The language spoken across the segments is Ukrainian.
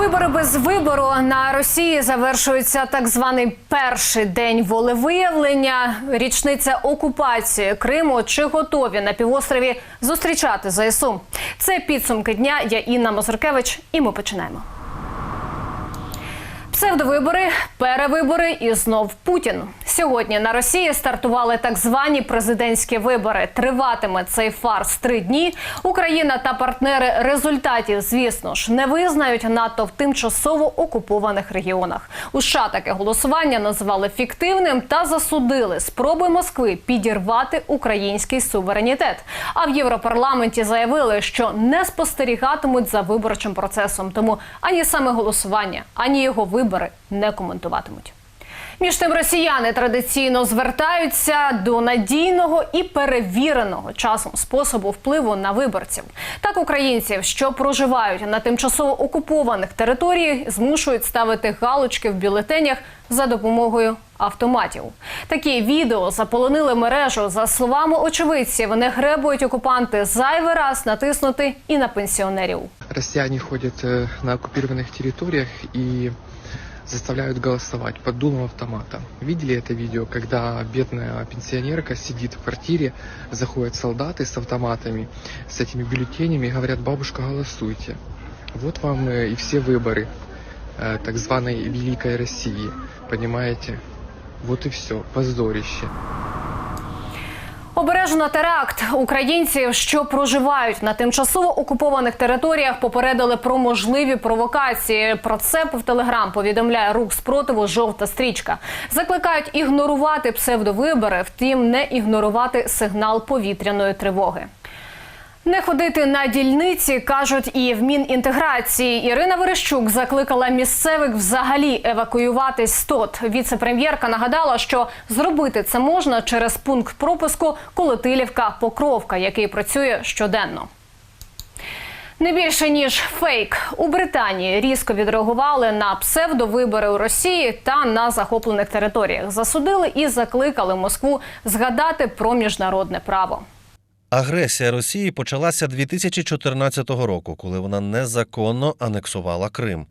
Вибори без вибору на Росії завершується так званий перший день волевиявлення. Річниця окупації Криму. Чи готові на півострові зустрічати ЗСУ? Це підсумки дня. Я Інна Мазуркевич, і ми починаємо. Псевдовибори, перевибори і знов Путін. Сьогодні на Росії стартували так звані президентські вибори. Триватиме цей фарс три дні. Україна та партнери результатів, звісно ж, не визнають НАТО в тимчасово окупованих регіонах. У США таке голосування називали фіктивним та засудили спроби Москви підірвати український суверенітет. А в Європарламенті заявили, що не спостерігатимуть за виборчим процесом. Тому ані саме голосування, ані його вибори не коментуватимуть. Між тим росіяни традиційно звертаються до надійного і перевіреного часом способу впливу на виборців. Так українців, що проживають на тимчасово окупованих територіях, змушують ставити галочки в бюлетенях за допомогою автоматів. Такі відео заполонили мережу. За словами очевидців, не гребують окупанти зайвий раз натиснути і на пенсіонерів. Россияне ходят э, на оккупированных территориях и заставляют голосовать под дулом автомата. Видели это видео, когда бедная пенсионерка сидит в квартире, заходят солдаты с автоматами, с этими бюллетенями и говорят, бабушка, голосуйте. Вот вам э, и все выборы э, так званой Великой России, понимаете? Вот и все, позорище. Обережно теракт українців, що проживають на тимчасово окупованих територіях, попередили про можливі провокації. Про це в телеграм повідомляє рух спротиву жовта стрічка. Закликають ігнорувати псевдовибори, втім не ігнорувати сигнал повітряної тривоги. Не ходити на дільниці кажуть і в Мінінтеграції. Ірина Верещук закликала місцевих взагалі евакуюватись з ТОТ. Віце-прем'єрка нагадала, що зробити це можна через пункт пропуску Колотилівка Покровка, який працює щоденно. Не більше ніж фейк у Британії різко відреагували на псевдовибори у Росії та на захоплених територіях. Засудили і закликали Москву згадати про міжнародне право. Агресія Росії почалася 2014 року, коли вона незаконно анексувала Крим.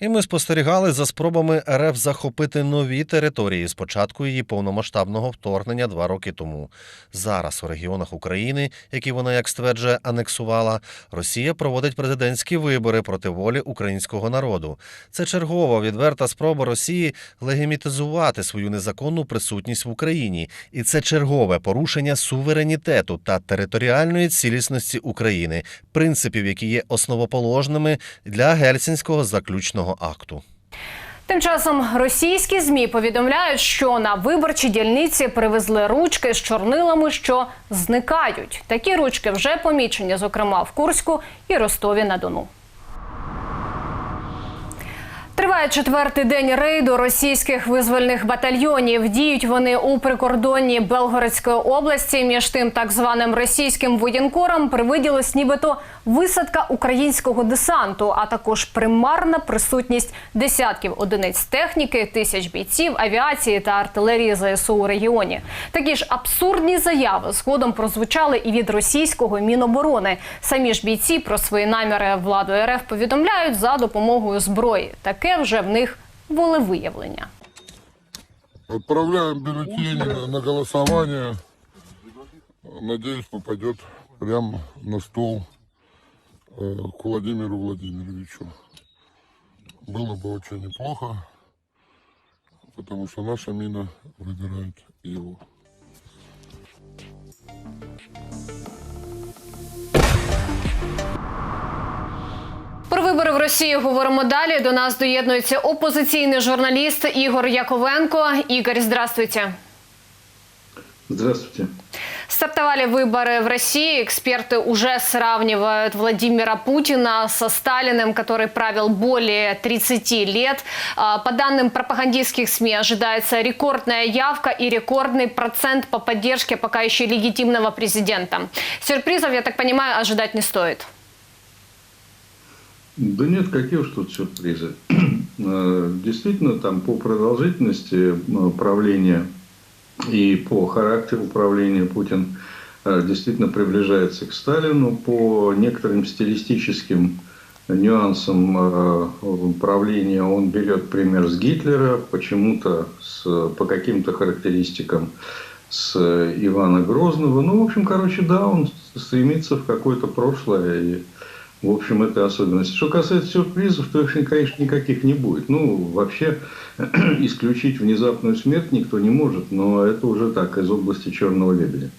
І ми спостерігали за спробами РФ захопити нові території з початку її повномасштабного вторгнення два роки тому. Зараз у регіонах України, які вона, як стверджує, анексувала, Росія проводить президентські вибори проти волі українського народу. Це чергова відверта спроба Росії легімітизувати свою незаконну присутність в Україні, і це чергове порушення суверенітету та територіальної цілісності України, принципів, які є основоположними для гельсінського заключного акту. Тим часом російські змі повідомляють, що на виборчі дільниці привезли ручки з чорнилами, що зникають. Такі ручки вже помічені, зокрема в Курську і Ростові на Дону. Триває четвертий день рейду російських визвольних батальйонів. Діють вони у прикордонні Белгородської області. Між тим, так званим російським воєнкорам привиділась нібито висадка українського десанту, а також примарна присутність десятків одиниць техніки, тисяч бійців, авіації та артилерії ЗСУ у регіоні. Такі ж абсурдні заяви згодом прозвучали і від російського міноборони. Самі ж бійці про свої наміри владу РФ повідомляють за допомогою зброї Таке вже в них волевиявлення. Отправляем бюллетени на голосование. Надеюсь, попадет прямо на стол э, к Владимиру Владимировичу. Было бы очень неплохо, потому что наша мина выбирает его. Про вибори в Росії говоримо далі. До нас доєднується опозиційний журналіст Ігор Яковенко. Ігор, здравствуйте. Здравствуйте. Стартовали выборы в России. Эксперты уже сравнивают Владимира Путина со Сталиным, который правил более 30 лет. А, По данным пропагандистских СМИ ожидается рекордная явка и рекордный процент по поддержке пока еще легитимного президента. Сюрпризов, я так понимаю, ожидать не стоит. Да нет, какие уж тут сюрпризы. Э, Действительно, там по продолжительности э, правления и по характеру правления Путин э, действительно приближается к Сталину. По некоторым стилистическим нюансам правления он берет пример с Гитлера, почему-то по каким-то характеристикам с Ивана Грозного. Ну, в общем, короче, да, он стремится в какое-то прошлое и в общем, это особенность. Что касается сюрпризов, то их, конечно, никаких не будет. Ну, вообще, исключить внезапную смерть никто не может, но это уже так, из области черного лебедя.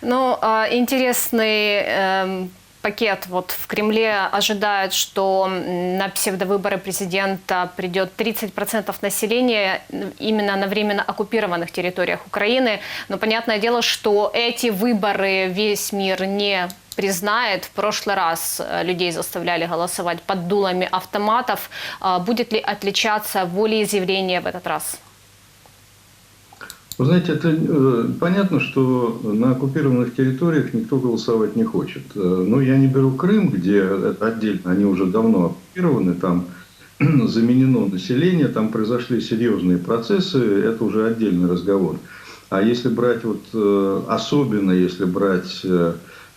Ну, а, интересный эм, пакет. Вот в Кремле ожидают, что на псевдовыборы президента придет 30% населения именно на временно оккупированных территориях Украины. Но понятное дело, что эти выборы весь мир не признает. В прошлый раз э, людей заставляли голосовать под дулами автоматов. А Будет ли отличаться волеизъявление в этот раз? Вы знаете, это э, понятно, что на оккупированных территориях никто голосовать не хочет. Э, но я не беру Крым, где отдельно, они уже давно оккупированы, там заменено население, там произошли серьезные процессы, это уже отдельный разговор. А если брать вот, особенно если брать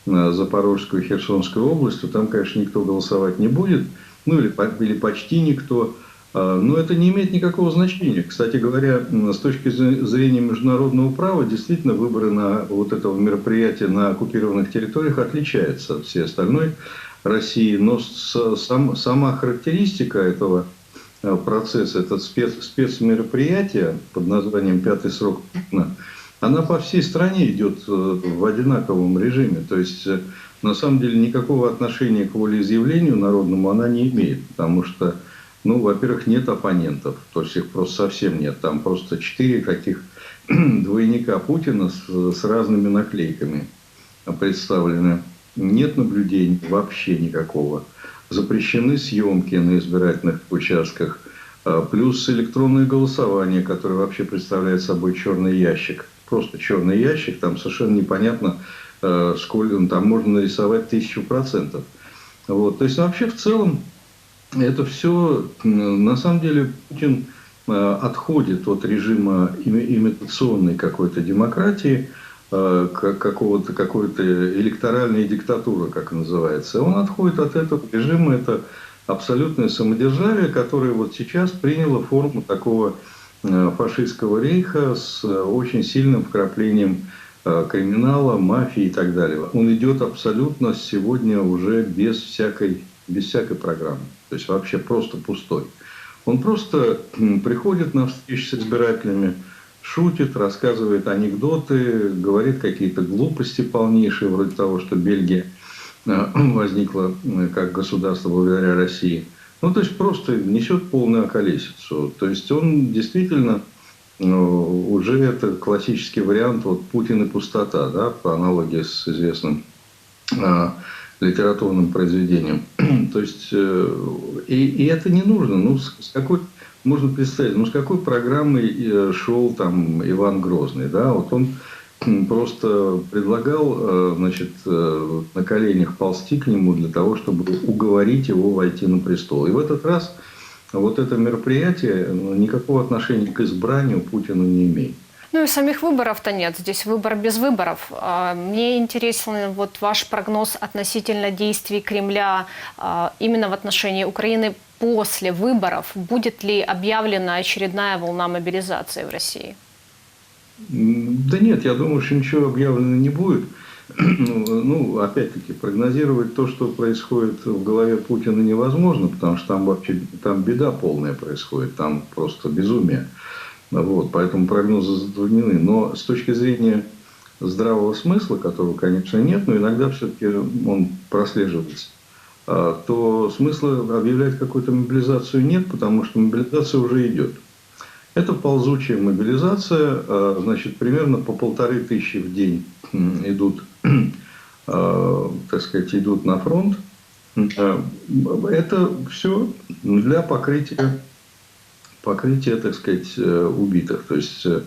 Запорожскую и Херсонскую область, то там, конечно, никто голосовать не будет, ну или, или почти никто. А, Но это не имеет никакого значения. Кстати говоря, с точки зрения международного права, действительно выборы на вот этого мероприятия на оккупированных территориях отличаются от всей остальной России. Но сам- сама характеристика этого э, процесса, это спец, спецмероприятие под названием «Пятый срок Путина», она по всей стране идет э, в одинаковом режиме. То есть, э, на самом деле, никакого отношения к волеизъявлению народному она не имеет. Потому что, ну, во-первых, нет оппонентов. То есть, их просто совсем нет. Там просто четыре таких двойника Путина с, с разными наклейками представлены. Нет наблюдений вообще никакого. Запрещены съемки на избирательных участках. А, Плюс электронное голосование, которое вообще представляет собой черный ящик. Просто черный ящик, там совершенно непонятно, э, сколько ну, там можно нарисовать тысячу процентов. Вот. То есть вообще в целом это все, на самом деле, Путин э, отходит от режима ими- имитационной какой-то демократии, э, какого-то какой-то электоральной диктатуры, как называется. Он отходит от этого режима, это абсолютное самодержавие, которое вот сейчас приняло форму такого фашистского рейха с э, очень сильным вкраплением э, криминала, мафии и так далее. Он идет абсолютно сегодня уже без всякой, без всякой программы. То есть вообще просто пустой. Он просто приходит на встречи с избирателями, шутит, рассказывает анекдоты, говорит какие-то глупости полнейшие, вроде того, что Бельгия э, возникла э, как государство благодаря России. Ну, то есть просто несет полную околесицу. То есть он действительно э, уже это классический вариант вот Путин и пустота, да, по аналогии с известным э, литературным произведением. То есть э, и, и это не нужно. Ну, с, с какой можно представить, ну с какой программой э, шел там Иван Грозный, да? Вот он просто предлагал, э, значит, э, на коленях ползти к нему для того, чтобы уговорить его войти на престол. И в этот раз вот это мероприятие ну, никакого отношения к избранию Путина не имеет. Ну и самих выборов-то нет. Здесь выбор без выборов. А, Мне интересен вот ваш прогноз относительно действий Кремля а, именно в отношении Украины после выборов. Будет ли объявлена очередная волна мобилизации в России? Да нет, я думаю, что ничего объявлено не будет. Ну, ну, опять-таки, прогнозировать то, что происходит в голове Путина невозможно, потому что там вообще там беда полная происходит, там просто безумие. Вот, поэтому прогнозы затруднены. Но с точки зрения здравого смысла, которого, конечно, нет, но иногда все-таки он прослеживается, а, то смысла объявлять какую-то мобилизацию нет, потому что мобилизация уже идет. Это ползучая мобилизация, а, значит, примерно по полторы тысячи в день идут, а, так сказать, идут на фронт. А, Это все для покрытия, покрытия, так сказать, э, убитых. То есть э,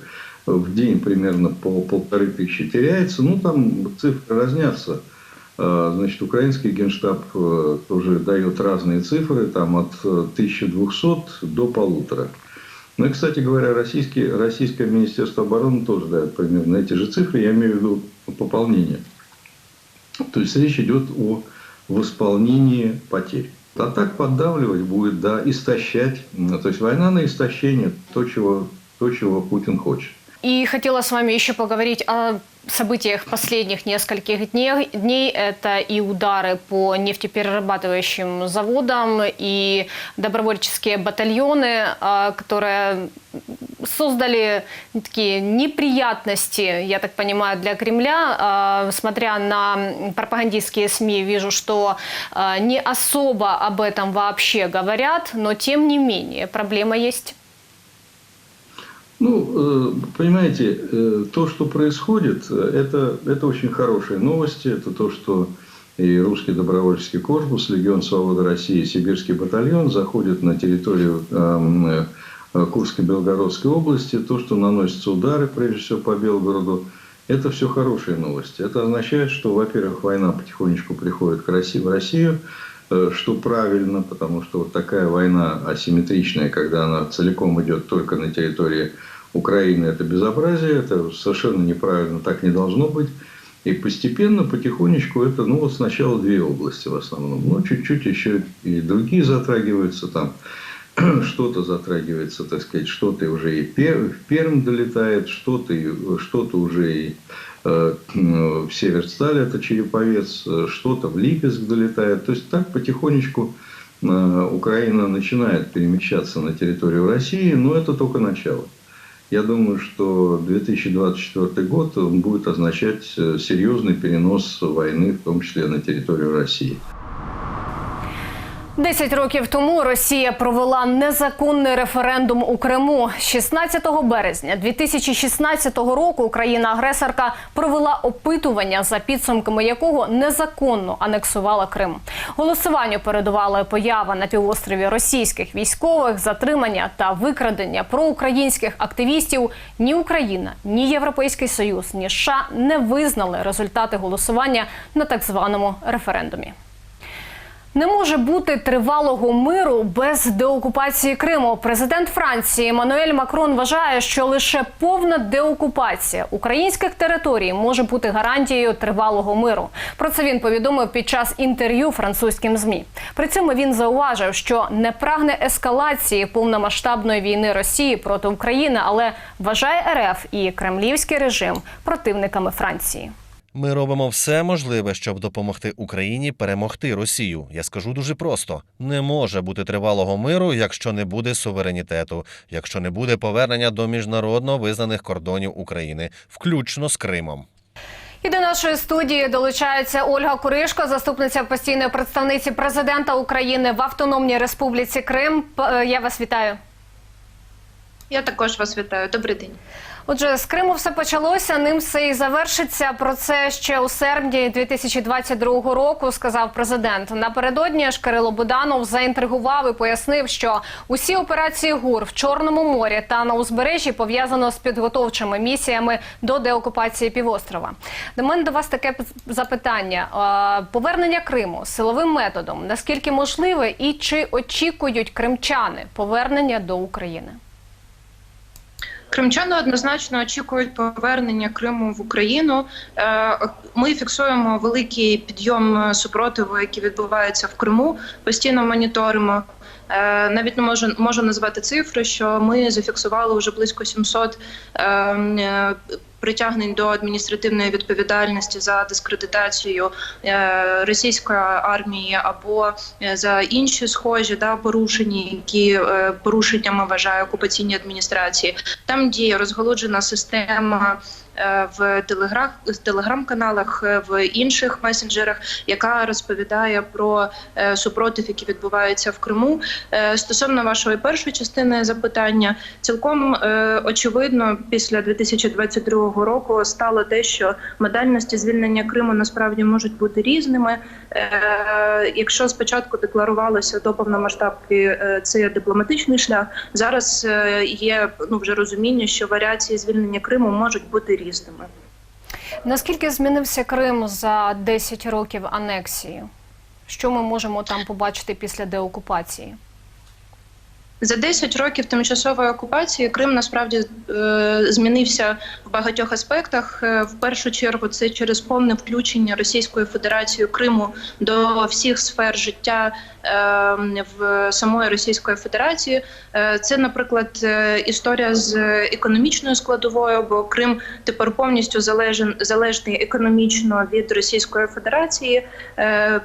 в день примерно по полторы тысячи теряется. Ну, там цифры разнятся. Значит, украинский генштаб э, тоже дает разные цифры, там от э, 1200 до полутора. Ну и, кстати говоря, российский, российское Министерство обороны тоже дает примерно эти же цифры, я имею в виду пополнение. То есть речь идет о в исполнении потерь. А так поддавливать будет, да, истощать. М, То есть война на истощение, то, чего, то, чего Путин хочет. И хотела с вами еще поговорить о событиях последних нескольких дней. дней. Это и удары по нефтеперерабатывающим заводам, и добровольческие батальоны, а, которые создали такие неприятности, я так понимаю, для Кремля. А, Смотря на пропагандистские СМИ, вижу, что а, не особо об этом вообще говорят, но тем не менее проблема есть. Ну, э, понимаете, э, то, что происходит, это, это очень хорошие новости. Это то, что и русский добровольческий корпус, Легион Свободы России, Сибирский батальон заходят на территорию эм, э, Курской Белгородской области. То, что наносятся удары, прежде всего, по Белгороду, это все хорошие новости. Это означает, что, во-первых, война потихонечку приходит к России, в Россию, что правильно, потому что вот такая война асимметричная, когда она целиком идет только на территории Украины, это безобразие, это совершенно неправильно, так не должно быть. И постепенно, потихонечку это, ну вот сначала две области в основном, но чуть-чуть еще и другие затрагиваются там. Что-то затрагивается, так сказать, что-то уже и в Пермь долетает, что-то, что-то уже и э, в Северсталь, это Череповец, э, что-то в Липецк долетает. То есть так потихонечку э, Украина начинает перемещаться на территорию России, но это только начало. Я думаю, что 2024 год он будет означать э, серьезный перенос войны, в том числе на территорию России. Десять років тому Росія провела незаконний референдум у Криму. 16 березня 2016 року Україна-агресорка провела опитування, за підсумками якого незаконно анексувала Крим. Голосуванню передувала поява на півострові російських військових, затримання та викрадення проукраїнських активістів. Ні Україна, ні Європейський Союз, ні США не визнали результати голосування на так званому референдумі. Не може бути тривалого миру без деокупації Криму. Президент Франції Еммануель Макрон вважає, що лише повна деокупація українських територій може бути гарантією тривалого миру. Про це він повідомив під час інтерв'ю французьким змі. При цьому він зауважив, що не прагне ескалації повномасштабної війни Росії проти України, але вважає РФ і кремлівський режим противниками Франції. Ми робимо все можливе, щоб допомогти Україні перемогти Росію. Я скажу дуже просто: не може бути тривалого миру, якщо не буде суверенітету, якщо не буде повернення до міжнародно визнаних кордонів України, включно з Кримом. І до нашої студії долучається Ольга Куришко, заступниця постійної представниці президента України в Автономній Республіці Крим. Е, Я вас вітаю. Я також вас вітаю. Добрий день. Отже, з Криму все почалося. Ним все і завершиться. Про це ще у серпні 2022 року сказав президент. Напередодні ж Кирило Буданов заінтригував і пояснив, що усі операції ГУР в Чорному морі та на узбережжі пов'язано з підготовчими місіями до деокупації півострова. До мене до вас таке запитання: повернення Криму силовим методом наскільки можливе і чи очікують кримчани повернення до України? Кримчани однозначно очікують повернення Криму в Україну. Е, Ми фіксуємо великий підйом супротиву, який відбувається в Криму. Постійно моніторимо. Е, Навіть не можу можу назвати цифри, що ми зафіксували вже близько 700 е, е, притягнень до адміністративної відповідальності за дискредитацію е, російської армії або е, за інші схожі да, порушення, які е, порушеннями вважає окупаційні адміністрації. Там діє розголоджена система в телеграм телеграм-каналах, в інших месенджерах, яка розповідає про супротив, який відбувається в Криму. Стосовно вашої першої частини запитання, цілком очевидно, після 2022 року стало те, що модальності звільнення Криму насправді можуть бути різними. Е, Якщо спочатку декларувалося до повномасштабки е, це дипломатичний шлях, зараз е, є ну вже розуміння, що варіації звільнення Криму можуть бути різними. Наскільки змінився Крим за 10 років анексії? Що ми можемо там побачити після деокупації? За 10 років тимчасової окупації Крим насправді е, змінився в багатьох аспектах. Е, В першу чергу це через повне включення Російської Федерації Криму до всіх сфер життя е, в самої Російської Федерації. Це, наприклад, історія з економічною складовою, бо Крим тепер повністю залежний економічно від Російської Федерації,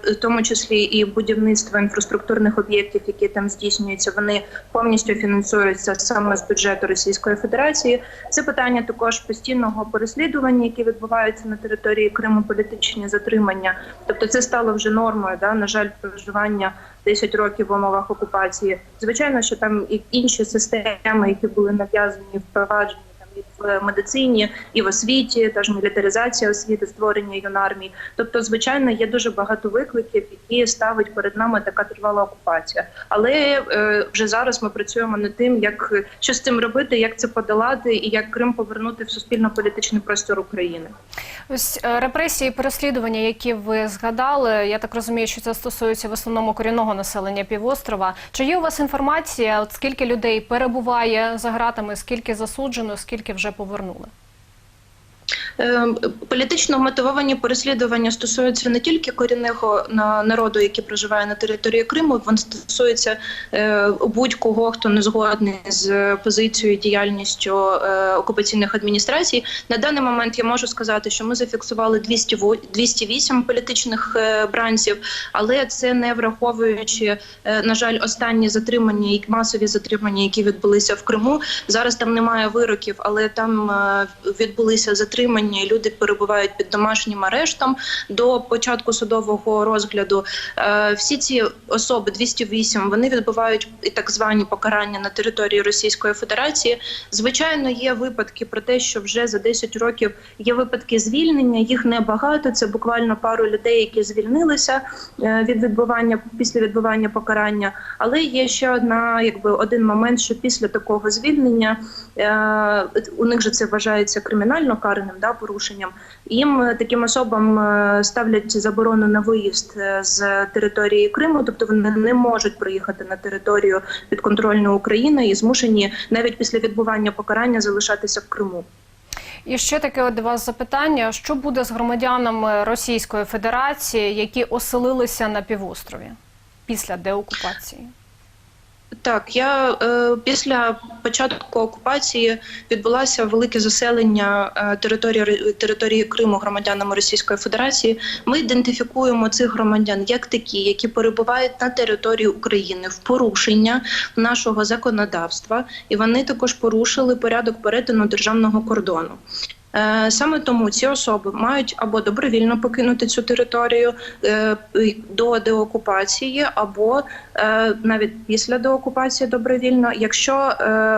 в тому числі і будівництво інфраструктурних об'єктів, які там здійснюються, вони повністю фінансуються саме з бюджету Російської Федерації. Це питання також постійного переслідування, які відбуваються на території Криму, політичні затримання. Тобто, це стало вже нормою. Да, на жаль, проживання 10 років в умовах окупації. Звичайно, що там і інші системи, які були нав'язані впроваджені там і в медицині, і в освіті, та ж мілітаризація освіти, створення юнармій. Тобто, звичайно, є дуже багато викликів, які ставить перед нами така тривала окупація. Але е, вже зараз ми працюємо над тим, як що з цим робити, як це подолати, і як Крим повернути в суспільно-політичний простір України. Ось е, репресії, переслідування, які ви згадали, я так розумію, що це стосується в основному корінного населення півострова. Чи є у вас інформація, от скільки людей перебуває за ґратами, скільки засуджено, скільки вже повернули? Е, Політично мотивовані переслідування стосуються не тільки корінного на- народу, який проживає на території Криму, вони стосуються е, будь-кого, хто не згодний з позицією і діяльністю е, окупаційних адміністрацій. На даний момент я можу сказати, що ми зафіксували 200 во- 208 політичних бранців, але це не враховуючи, на жаль, останні затримання і масові затримання, які відбулися в Криму. Зараз там немає вироків, але там відбулися затримання. І Люди перебувають під домашнім арештом до початку судового розгляду. Е, Всі ці особи 208, вони відбувають і так звані покарання на території Російської Федерації. Звичайно, є випадки про те, що вже за 10 років є випадки звільнення. Їх небагато. Це буквально пару людей, які звільнилися е, від відбування після відбування покарання. Але є ще одна, якби один момент, що після такого звільнення е, у них же це вважається кримінально карним да, порушенням. Їм е, таким особам е, ставлять заборону на виїзд е, з території Криму, тобто вони не можуть приїхати на територію підконтрольної України і змушені навіть після відбування покарання залишатися в Криму. І ще таке до вас запитання: що буде з громадянами Російської Федерації, які оселилися на півострові після деокупації? Так, я е, після початку окупації відбулося велике заселення е, території території Криму громадянами Російської Федерації. Ми ідентифікуємо цих громадян як такі, які перебувають на території України в порушення нашого законодавства, і вони також порушили порядок перетину державного кордону. Е, Саме тому ці особи мають або добровільно покинути цю територію е, до деокупації, або е, навіть після деокупації добровільно. Якщо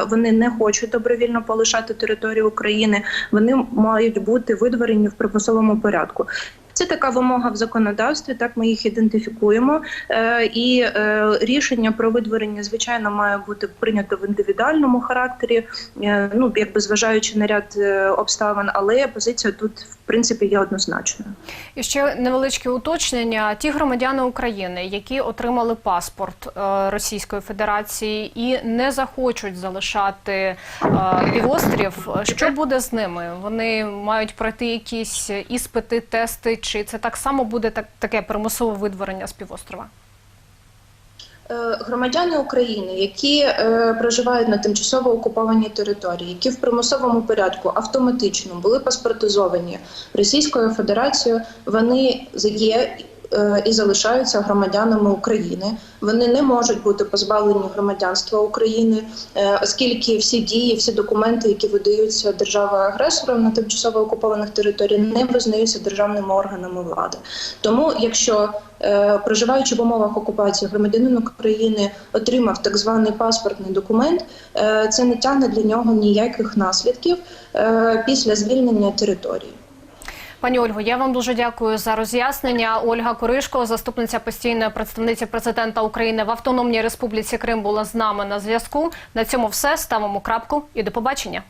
вони не хочуть добровільно полишати територію України, вони мають бути видворені в примусовому порядку. Це така вимога в законодавстві. Так ми їх ідентифікуємо, е, і е, рішення про видворення, звичайно, має бути прийнято в індивідуальному характері, е, ну якби зважаючи на ряд обставин, але позиція тут в принципі є однозначною. І ще невеличке уточнення: ті громадяни України, які отримали паспорт е, Російської Федерації і не захочуть залишати е, півострів, що буде з ними? Вони мають пройти якісь іспити, тести, чи це так само буде так таке примусове видворення з півострова? Е, Громадяни України, які е, проживають на тимчасово окупованій території, які в примусовому порядку автоматично були паспортизовані Російською Федерацією, вони є і залишаються громадянами України. Вони не можуть бути позбавлені громадянства України, е, оскільки всі дії, всі документи, які видаються державою агресором на тимчасово окупованих територіях, не визнаються державними органами влади. Тому, якщо е, проживаючи в умовах окупації, громадянин України отримав так званий паспортний документ, е, це не тягне для нього ніяких наслідків е, після звільнення території. Пані Ольго, я вам дуже дякую за роз'яснення. Ольга Коришко, заступниця постійної представниці президента України в Автономній Республіці Крим, була з нами на зв'язку. На цьому все ставимо крапку і до побачення.